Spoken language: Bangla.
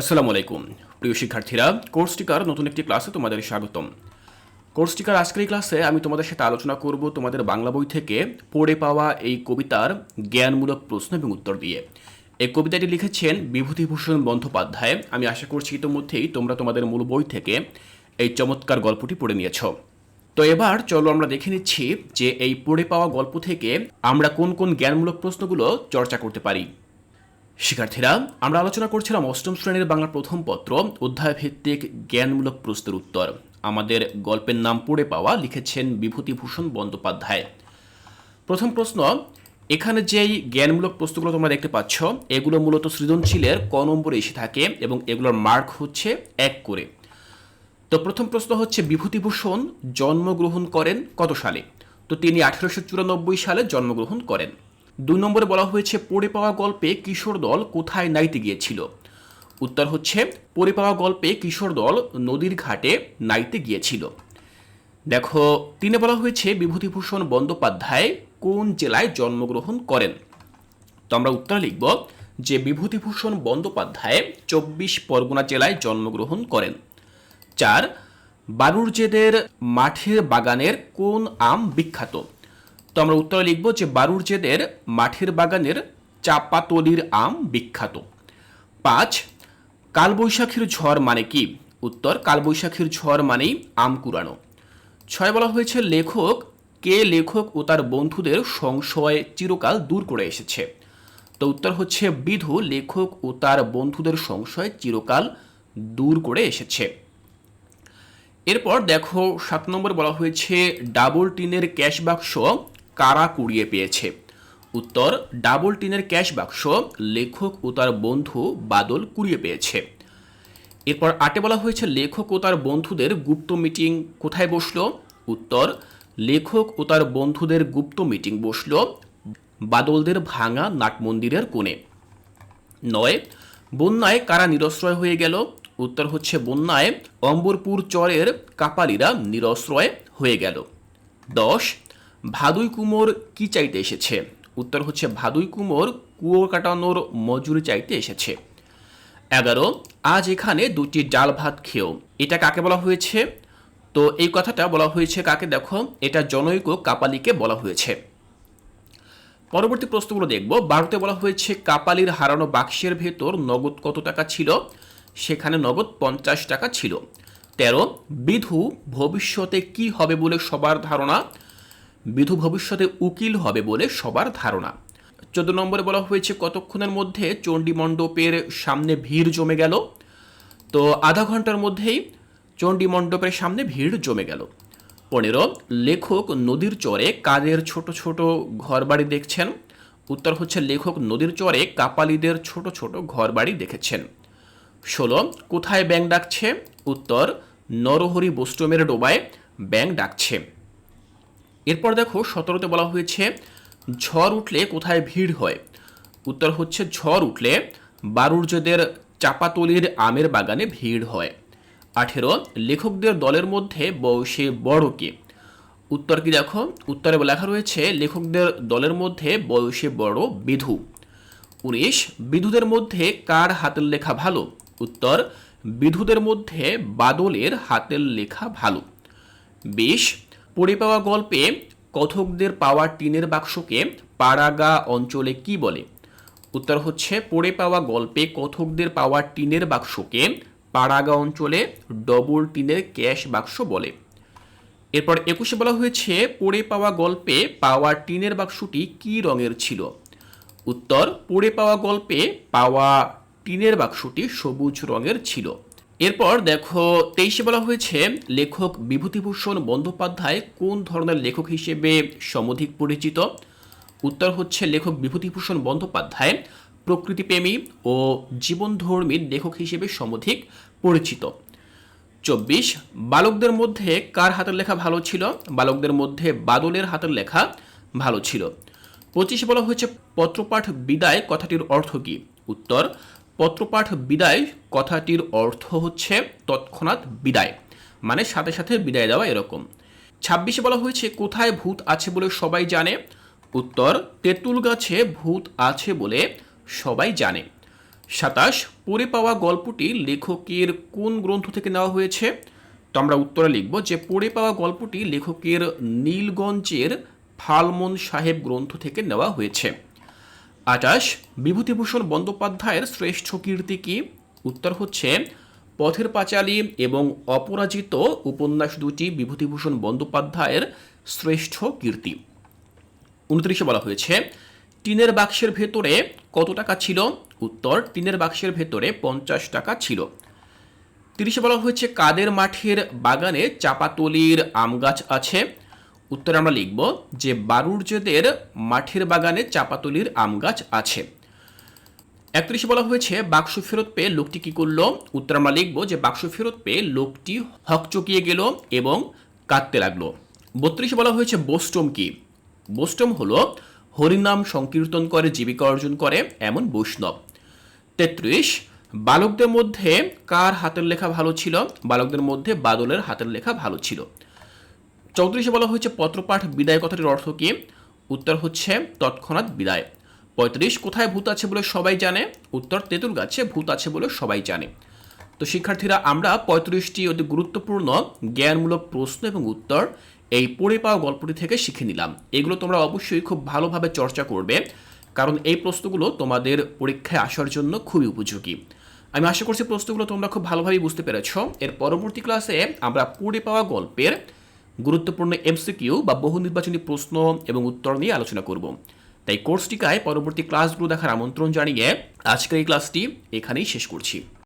আসসালামু আলাইকুম। প্রিয় শিক্ষার্থীরা, কোর্স টিকার নতুন একটি ক্লাসে তোমাদের স্বাগতম। কোর্স টিকার আজকের ক্লাসে আমি তোমাদের সাথে আলোচনা করব তোমাদের বাংলা বই থেকে পড়ে পাওয়া এই কবিতার জ্ঞানমূলক প্রশ্ন এবং উত্তর দিয়ে। এই কবিতাটি লিখেছেন বিভূতিভূষণ বন্দ্যোপাধ্যায়। আমি আশা করছি ইতিমধ্যেই তোমরা তোমাদের মূল বই থেকে এই চমৎকার গল্পটি পড়ে নিয়েছ। তো এবার চলো আমরা দেখে নিচ্ছি যে এই পড়ে পাওয়া গল্প থেকে আমরা কোন কোন জ্ঞানমূলক প্রশ্নগুলো চর্চা করতে পারি। শিক্ষার্থীরা, আমরা আলোচনা করছিলাম অষ্টম শ্রেণির বাংলা প্রথম পত্র অধ্যায় ভিত্তিক জ্ঞানমূলক প্রশ্নের উত্তর। আমাদের গল্পের নাম পড়ে পাওয়া লিখেছেন বিভূতিভূষণ বন্দ্যোপাধ্যায়। প্রথম প্রশ্ন, এখানে যেই জ্ঞানমূলক প্রশ্নগুলো তোমরা দেখতে পাচ্ছ, এগুলো মূলত সৃজনশীলের ক নম্বরে এসে থাকে এবং এগুলোর মার্ক হচ্ছে এক করে। তো প্রথম প্রশ্ন হচ্ছে, বিভূতিভূষণ জন্মগ্রহণ করেন কত সালে? তো তিনি আঠারোশো সালে জন্মগ্রহণ করেন। দুই নম্বরে বলা হয়েছে, পড়ে পাওয়া গল্পে কিশোর দল কোথায় নাইতে গিয়েছিল? উত্তর হচ্ছে, পড়ে পাওয়া গল্পে কিশোর দল নদীর ঘাটে নাইতে গিয়েছিল। দেখো, তিনে বলা হয়েছে, বিভূতিভূষণ বন্দ্যোপাধ্যায় কোন জেলায় জন্মগ্রহণ করেন? তো আমরা উত্তর লিখব যে, বিভূতিভূষণ বন্দ্যোপাধ্যায় চব্বিশ পরগনা জেলায় জন্মগ্রহণ করেন। চার বারুরজেদের মাঠের বাগানের কোন আম বিখ্যাত? তো আমরা উত্তরে লিখব যে বারুরজেদের মাঠের বাগানের চাপাতলির আম বিখ্যাত। পাঁচ, কালবৈশাখীর ঝড় মানে কি? উত্তর, কালবৈশাখীর ঝড় মানেই আম কুড়ানো। ছয় বলা হয়েছে, লেখক, কে লেখক ও তার বন্ধুদের সংশয় চিরকাল দূর করে এসেছে। তো উত্তর হচ্ছে বিধু, লেখক ও তার বন্ধুদের সংশয় চিরকাল দূর করে এসেছে। এরপর দেখো, সাত নম্বর বলা হয়েছে, ডাবল টিনের ক্যাশ বাক্স কারা কুড়িয়ে পেয়েছে? উত্তর ডাবল টিনের ক্যাশ বাক্স লেখক ও তার বন্ধু বাদল কুড়িয়ে পেয়েছে। এরপর আটে বলা হয়েছে, লেখক ও তার বন্ধুদের গুপ্ত মিটিং কোথায় বসল? উত্তর, লেখক ও তার বন্ধুদের গুপ্ত মিটিং বসল বাদলদের ভাঙা নাটমন্দিরের কোণে। নয়, বন্যায় কারা নিরশ্রয় হয়ে গেল? উত্তর হচ্ছে, বন্যায় অম্বরপুর চরের কাপালিরা নিরশ্রয় হয়ে গেল। দশ ভাদুই কুমোর কি চাইতে এসেছে? উত্তর হচ্ছে ভাদুই কুমোর কুয়ো কাটানোর মজুরি চাইতে এসেছে। এগারো, আজ এখানে দুটি ডাল ভাত খেয়েও এটা কাকে বলা হয়েছে? তো এই কথাটা বলা হয়েছে কাকে? দেখো, এটা জনৈক কাপালিকে বলা হয়েছে। পরবর্তী প্রশ্নগুলো দেখব। বারোতে বলা হয়েছে, কাপালির হারানো বাক্সের ভেতর নগদ কত টাকা ছিল? সেখানে নগদ পঞ্চাশ টাকা ছিল। তেরো, বিধু ভবিষ্যতে কি হবে বলে সবার ধারণা? বিধু ভবিষ্যতে উকিল হবে বলে সবার ধারণা। চোদ্দ নম্বরে বলা হয়েছে, কতক্ষণের মধ্যে চণ্ডী মণ্ডপের সামনে ভিড় জমে গেল? তো আধা ঘণ্টার মধ্যেই চণ্ডী মণ্ডপের সামনে ভিড় জমে গেল। পনেরো, লেখক নদীর চরে কাদের ছোট ছোট ঘরবাড়ি দেখছেন। উত্তর হচ্ছে, লেখক নদীর চরে কাপালিদের ছোট ছোট ঘরবাড়ি দেখেছেন। ষোলো, কোথায় ব্যাং ডাকছে? উত্তর, নরহরি বস্টমের ডোবায় ব্যাং ডাকছে। এরপর দেখো সতেরোতে বলা হয়েছে, ঝড় উঠলে কোথায় ভিড় হয়? উত্তর হচ্ছে ঝড় উঠলে বারুর্যদের চাপাতলির আমের বাগানে ভিড় হয়। আঠেরো, লেখকদের দলের মধ্যে বয়সে বড় কে? উত্তর কি দেখো? উত্তরে লেখা রয়েছে, লেখকদের দলের মধ্যে বয়সে বড় বিধু। উনিশ, বিধুদের মধ্যে কার হাতের লেখা ভালো? উত্তর, বিধুদের মধ্যে বাদলের হাতের লেখা ভালো। বিশ পড়ে পাওয়া গল্পে কথকদের পাওয়া টিনের বাক্সকে পাড়াগা অঞ্চলে কি বলে? উত্তর হচ্ছে, পড়ে পাওয়া গল্পে কথকদের পাওয়া টিনের বাক্সকে পাড়াগা অঞ্চলে ডবল টিনের ক্যাশ বাক্স বলে। এরপর একুশে বলা হয়েছে, পড়ে পাওয়া গল্পে পাওয়া টিনের বাক্সটি কি রঙের ছিল? উত্তর, পড়ে পাওয়া গল্পে পাওয়া টিনের বাক্সটি সবুজ রঙের ছিল। এরপর দেখো, তেইশে বলা হয়েছে, লেখক বিভূতিভূষণ বন্দ্যোপাধ্যায় কোন ধরনের লেখক হিসেবে সমধিক পরিচিত? উত্তর হচ্ছে, লেখক বিভূতিভূষণ বন্দ্যোপাধ্যায় প্রকৃতিপ্রেমী ও জীবনধর্মী লেখক হিসেবে সমধিক পরিচিত। চব্বিশ, বালকদের মধ্যে কার হাতের লেখা ভালো ছিল? বালকদের মধ্যে বাদলের হাতের লেখা ভালো ছিল। পঁচিশে বলা হয়েছে, পত্রপাঠ বিদায় কথাটির অর্থ কী? উত্তর পত্রপাঠ বিদায়, কথাটির অর্থ হচ্ছে তৎক্ষণাৎ বিদায় মানে সাথে সাথে বিদায় দেওয়া এরকম। ছাব্বিশে বলা হয়েছে, কোথায় ভূত আছে বলে সবাই জানে? উত্তর, তেঁতুল গাছে ভূত আছে বলে সবাই জানে। সাতাশ, পড়ে পাওয়া গল্পটি লেখকের কোন গ্রন্থ থেকে নেওয়া হয়েছে? তো আমরা উত্তরে লিখব যে, পড়ে পাওয়া গল্পটি লেখকের নীলগঞ্জের ফালমন সাহেব গ্রন্থ থেকে নেওয়া হয়েছে। আটাশ, বিভূতিভূষণ বন্দ্যোপাধ্যায়ের শ্রেষ্ঠ কীর্তি কি? উত্তর হচ্ছে, পথের পাঁচালী এবং অপরাজিত উপন্যাস দুটি বিভূতিভূষণ বন্দ্যোপাধ্যায়ের শ্রেষ্ঠ কীর্তি। উনত্রিশে বলা হয়েছে, টিনের বাক্সের ভেতরে কত টাকা ছিল? উত্তর, টিনের বাক্সের ভেতরে পঞ্চাশ টাকা ছিল। তিরিশে বলা হয়েছে, কাদের মাঠের বাগানে চাপাতলির আম গাছ আছে? উত্তরে আমরা লিখব যে বারুর্যদের মাঠের বাগানে চাপাতলির আম গাছ আছে। একত্রিশে বলা হয়েছে, বাক্স ফেরত পেয়ে লোকটি কি করল? উত্তর আমরা লিখব যে বাক্স ফেরত পেয়ে লোকটি হকচকিয়ে গেল এবং কাঁদতে লাগল। বত্রিশে বলা হয়েছে বোস্টম কি? বোস্টম হলো হরিনাম সংকীর্তন করে, জীবিকা অর্জন করে, এমন বৈষ্ণব। তেত্রিশ, বালকদের মধ্যে কার হাতের লেখা ভালো ছিল? বালকদের মধ্যে বাদলের হাতের লেখা ভালো ছিল। চৌত্রিশে বলা হয়েছে পত্রপাঠ বিদায় কথাটির অর্থ কি? উত্তর হচ্ছে, তৎক্ষণাৎ বিদায়। পঁয়ত্রিশ, কোথায় ভূত আছে বলে সবাই জানে? উত্তর, তেঁতুল গাছে ভূত আছে বলে সবাই জানে। তো শিক্ষার্থীরা, আমরা পঁয়ত্রিশটি অতি গুরুত্বপূর্ণ, জ্ঞানমূলক প্রশ্ন এবং উত্তর এই পড়ে পাওয়া গল্পটি থেকে শিখে নিলাম। এগুলো তোমরা অবশ্যই খুব ভালোভাবে চর্চা করবে, কারণ এই প্রশ্নগুলো তোমাদের পরীক্ষায় আসার জন্য খুবই উপযোগী। আমি আশা করছি প্রশ্নগুলো তোমরা খুব ভালোভাবেই বুঝতে পেরেছ। এর পরবর্তী ক্লাসে আমরা পড়ে পাওয়া গল্পের গুরুত্বপূর্ণ এমসিকিউ বা বহু নির্বাচনী প্রশ্ন এবং উত্তর নিয়ে আলোচনা করব। তাই কোর্সটিকায় পরবর্তী ক্লাসগুলো দেখার আমন্ত্রণ জানিয়ে আজকের এই ক্লাসটি এখানেই শেষ করছি।